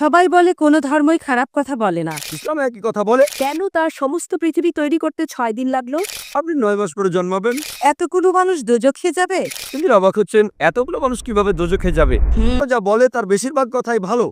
সবাই বলে কোনো ধর্মই খারাপ কথা বলে না। ইসলাম একই কথা বলে। কেন তার সমস্ত পৃথিবী তৈরি করতে ছয় দিন লাগল? আপনি নয় মাস পরে জন্মাবেন। এতগুলো মানুষ দোজখে যাবে? তিনি অবাক হচ্ছেন এতগুলো মানুষ কীভাবে দোজখে যাবে? যা বলে তার বেশিরভাগ কথাই ভালো।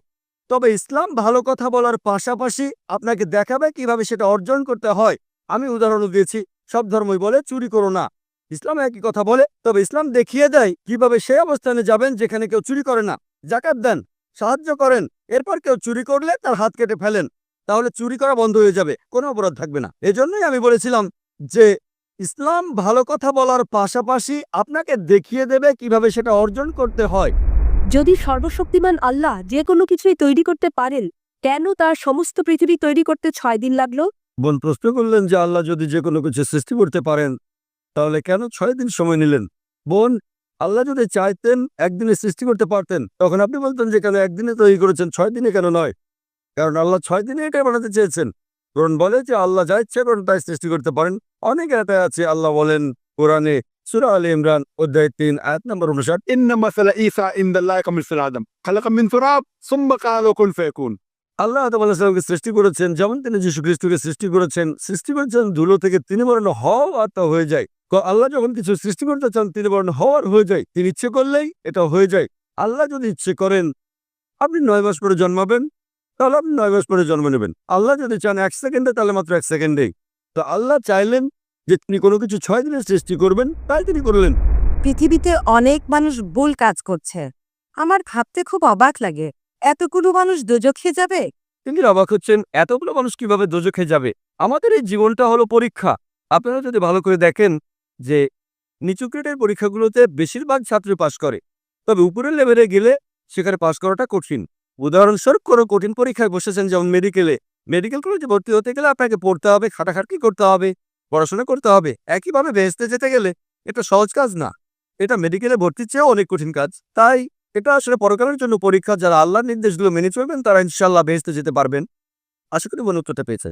তবে ইসলাম ভালো কথা বলার পাশাপাশি আপনাকে দেখাবে কীভাবে সেটা অর্জন করতে হয়। আমি উদাহরণ দিয়েছি সব ধর্মই বলে চুরি করো না। ইসলাম একই কথা বলে তবে ইসলাম দেখিয়ে দেয় কীভাবে সেই অবস্থানে যাবেন যেখানে কেউ চুরি করে না। জাকাত দেন। সাহায্য করেন। এরপর কেউ চুরি করলে তার হাত কেটে ফেলেন। তাহলে চুরি করা বন্ধ হয়ে যাবে। কোনো অপরাধ থাকবে না। এজন্যই আমি বলেছিলাম যে ইসলাম ভালো কথা বলার পাশাপাশি আপনাকে দেখিয়ে দেবে কীভাবে সেটা অর্জন করতে হয়। যদি সর্বশক্তিমান আল্লাহ যে কোনো কিছুই তৈরি করতে পারেন কেন তার সমস্ত পৃথিবী তৈরি করতে ছয় দিন লাগল? বোন প্রশ্ন করলেন যে আল্লাহ যদি যে কোনো কিছু সৃষ্টি করতে পারেন তাহলে কেন ছয় দিন সময় নিলেন? বোন আল্লাহ যদি চাইতেন একদিনে সৃষ্টি করতে পারতেন তখন আপনি বলতেন যে কেন একদিনে তৈরি করেছেন ছয় দিনে কেন নয়? কারণ আল্লাহ ছয় দিনে এটা বানাতে চেয়েছেন। কোরআন বলে যে আল্লাহ যা ইচ্ছে করেন তাই সৃষ্টি করতে পারেন। অনেক এলাকায় আছে আল্লাহ বলেন কোরআনে সুরা আল ইমরান অধ্যায় তিন আয়াত নম্বর উনষাট আদম আল্লাহ আদম সৃষ্টি করেছেন যেমন তিনি যীশু খ্রিস্টকে সৃষ্টি করেছেন। সৃষ্টি করেছেন ধুলো থেকে তিনি বলেন হওয়া হয়ে যায়। ক- আল্লাহ যখন কিছু সৃষ্টি করতে চান তিনি বলেন হওয়ার হয়ে যায়। তিনি ইচ্ছে করলেই এটা হয়ে যায়। আল্লাহ যদি ইচ্ছে করেন আপনি নয় মাস পরে জন্মাবেন তাহলে আপনি নয় মাস পরে জন্ম নেবেন। আল্লাহ যদি চান এক সেকেন্ডে তাহলে মাত্র এক সেকেন্ডেই। তো আল্লাহ চাইলেন যে তিনি কোনো কিছু ছয় দিনে সৃষ্টি করবেন তাই তিনি করলেন। পৃথিবীতে অনেক মানুষ ভুল কাজ করছে। আমার ভাবতে খুব অবাক লাগে। এতগুলো মানুষ দোজখে যাবে? তিনি অবাক হচ্ছেন এতগুলো মানুষ কীভাবে দোজখে যাবে? আমাদের এই জীবনটা হলো পরীক্ষা। আপনারা যদি ভালো করে দেখেন যে নিচু গ্রেডের পরীক্ষাগুলোতে বেশিরভাগ ছাত্র পাশ করে। তবে উপরের লেভেলে গেলে সেখানে পাশ করাটা কঠিন। উদাহরণস্বরূপ কোনো কঠিন পরীক্ষায় বসেছেন যেমন মেডিকেলে মেডিকেল কলেজে ভর্তি হতে গেলে আপনাকে পড়তে হবে খাটাখাটকি করতে হবে, পড়াশোনা করতে হবে। একইভাবে ভেস্তে যেতে গেলে এটা সহজ কাজ না। এটা মেডিকেলে ভর্তির চেয়েও অনেক কঠিন কাজ। তাই এটা আসলে পরকালের জন্য পরীক্ষা যারা আল্লাহর নির্দেশগুলো মেনে চলবেন, তারা ইনশাল্লাহ ভেস্তে যেতে পারবেন। আশা করি মনে উত্তরটা পেয়েছে